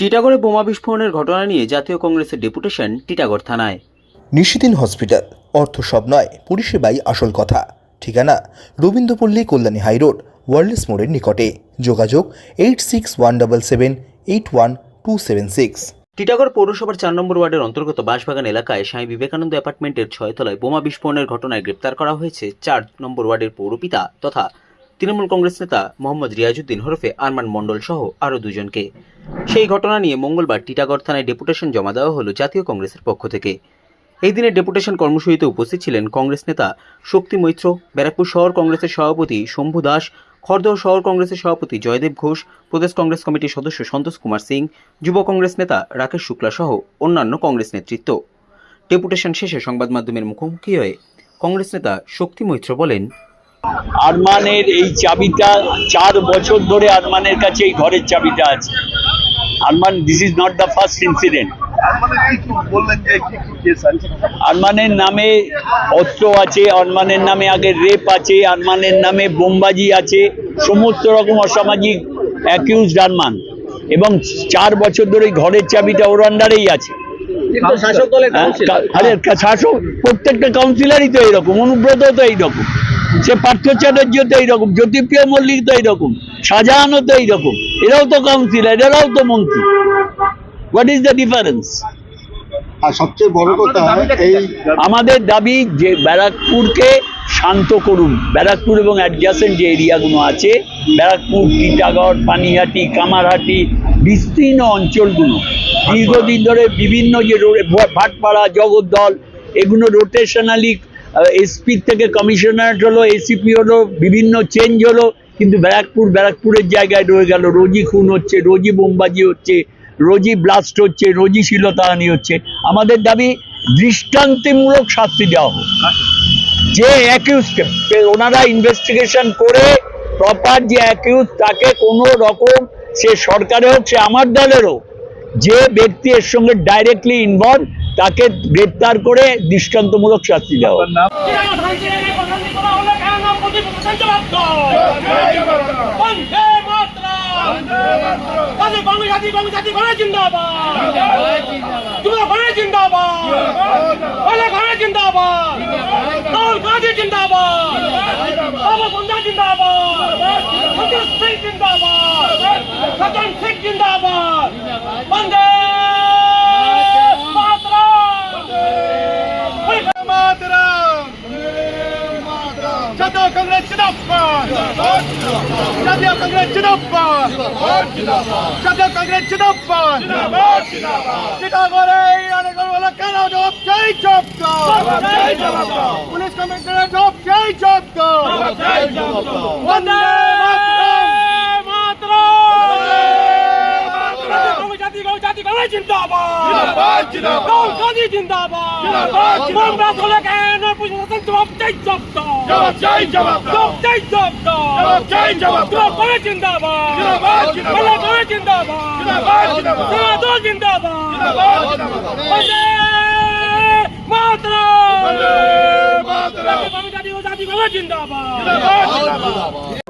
টিটাগড়ে বোমা বিস্ফোরণের ঘটনা নিয়ে জাতীয় কংগ্রেসের ডেপুটেশন টিটাগড় থানায়। নিশিদিন হসপিটাল অর্থ সব নয় পরিষেবাই আসল কথা। ঠিকানা রবীন্দ্রপল্লী কল্যাণী হাইরোড ওয়ার্ল্ডস মোড়ের নিকটে। যোগাযোগ eight six one double seven eight one two seven six. Titagarh পৌরসভার চার নম্বর ওয়ার্ডের অন্তর্গত বাঁশবাগান এলাকায় স্বামী বিবেকানন্দ অ্যাপার্টমেন্টের ছয়তলায় বোমা বিস্ফোরণের ঘটনায় গ্রেপ্তার করা হয়েছে চার নম্বর ওয়ার্ডের পৌরপিতা তথা তৃণমূল কংগ্রেস নেতা মোহাম্মদ রিয়াজুদ্দিন হরফে আরমান মণ্ডল সহ আরও দুজনকে। সেই ঘটনা নিয়ে মঙ্গলবার টিটাগড় থানায় ডেপুটেশন জমা দেওয়া হলো জাতীয় কংগ্রেসের পক্ষ থেকে। এই দিনের ডেপুটেশন কর্মসূচিতে উপস্থিত ছিলেন কংগ্রেস নেতা শক্তি মৈত্র, ব্যারাকপুর শহর কংগ্রেসের সভাপতি শম্ভু দাস, খড়দহ শহর কংগ্রেসের সভাপতি জয়দেব ঘোষ, প্রদেশ কংগ্রেস কমিটির সদস্য সন্তোষ কুমার সিং, যুব কংগ্রেস নেতা রাকেশ শুক্লা সহ অন্যান্য কংগ্রেস নেতৃত্ব। ডেপুটেশন শেষে সংবাদ মাধ্যমের মুখোমুখি হয়ে কংগ্রেস নেতা শক্তি মৈত্র বলেন আরমানের এই চাবিটা চার বছর ধরে আরমানের কাছে এই ঘরের চাবিটা আছে। Arman this is not the first incident আরমানের নামে অস্ত্র আছে আরমানের নামে আগে রেপ আছে আরমানের নামে বোমবাজি আছে সমস্ত রকম অসামাজিক অ্যাকিউজড আরমান। এবং চার বছর ধরে ঘরের চাবিটা ওর আন্ডারেই আছে। হ্যাঁ, কা- শাসক প্রত্যেকটা কাউন্সিলারই তো এইরকম অনুব্রত তো এইরকম। সে পার্থ চ্যাটার্য তো এইরকম জ্যোতিপ্রিয় মল্লিক তো এইরকম শাহজাহানও তো এইরকম এরাও তো কাউন্সিলর এরাও তো মন্ত্রী। হোয়াট ইজ দ্য ডিফারেন্স আর সবচেয়ে বড় কথা এই আমাদের দাবি যে ব্যারাকপুরকে শান্ত করুন। ব্যারাকপুর এবং অ্যাডজাসেন্ট যে এরিয়াগুলো আছে ব্যারাকপুর টিটাগড় পানিহাটি কামারহাটি বিস্তীর্ণ অঞ্চলগুলো দীর্ঘদিন ধরে বিভিন্ন যে রো- ভাটপাড়া জগদ্দল এগুলো রোটেশনালি এসপি থেকে কমিশনার হলো এসিপি হলো, বিভিন্ন চেঞ্জ হলো, কিন্তু ব্যারাকপুর, ব্যারাকপুরের জায়গায় রয়ে গেল। রোজই খুন হচ্ছে রোজই বোমবাজি হচ্ছে রোজই ব্লাস্ট হচ্ছে রোজই শিলতাহানি হচ্ছে। আমাদের দাবি, দৃষ্টান্তিমূলক শাস্তি দেওয়া হোক। যে অ্যাকিউজকে ওনারা ইনভেস্টিগেশন করে প্রপার যে অ্যাকিউজ তাকে কোনো রকম, সে সরকারে হোক, সে আমার দলেরও যে ব্যক্তি এর সঙ্গে ডাইরেক্টলি ইনভলভ তাকে গ্রেপ্তার করে দৃষ্টান্তমূলক শাস্তি দেওয়া জিন্দাবাদ জিন্দাবাদ বলে ঘরে জিন্দাবাদ রাহুল গান্ধী জিন্দাবাদ বাবা বন্দা জিন্দাবাদ সতীশ সিং জিন্দাবাদ সতন সিং জিন্দাবাদ বন্দে মাতরম মাতরম জাতীয় কংগ্রেস জিন্দাবাদ জাতীয় কংগ্রেস জিন্দাবাদ জাতীয় কংগ্রেস জিন্দাবাদ চিটাগড়ে অনেক বলে কেন জবাব চাই জব দাও পুলিশ কমিশনার জবাব চাই জব দাও বন্দে মাতরম মাতরম জাতি জাতি গো জিন্দাবাদ! রাহুল গান্ধী জিন্দাবাদ। মোমরা চলে কেন প্রশাসন জবাব চাই জব দাও। জবাব চাই জবাব দাও। জবাব চাই জবাব দাও। জবাব চাই জবাব দাও। করে জিন্দাবাদ। জিন্দাবাদ জিন্দাবাদ। করে জিন্দাবাদ। জিন্দাবাদ জিন্দাবাদ। জিন্দাবাদ। জিন্দাবাদ বন্দে মাতরম। বন্দে মাতরম। জাতি গো জাতি গো জিন্দাবাদ জিন্দাবাদ।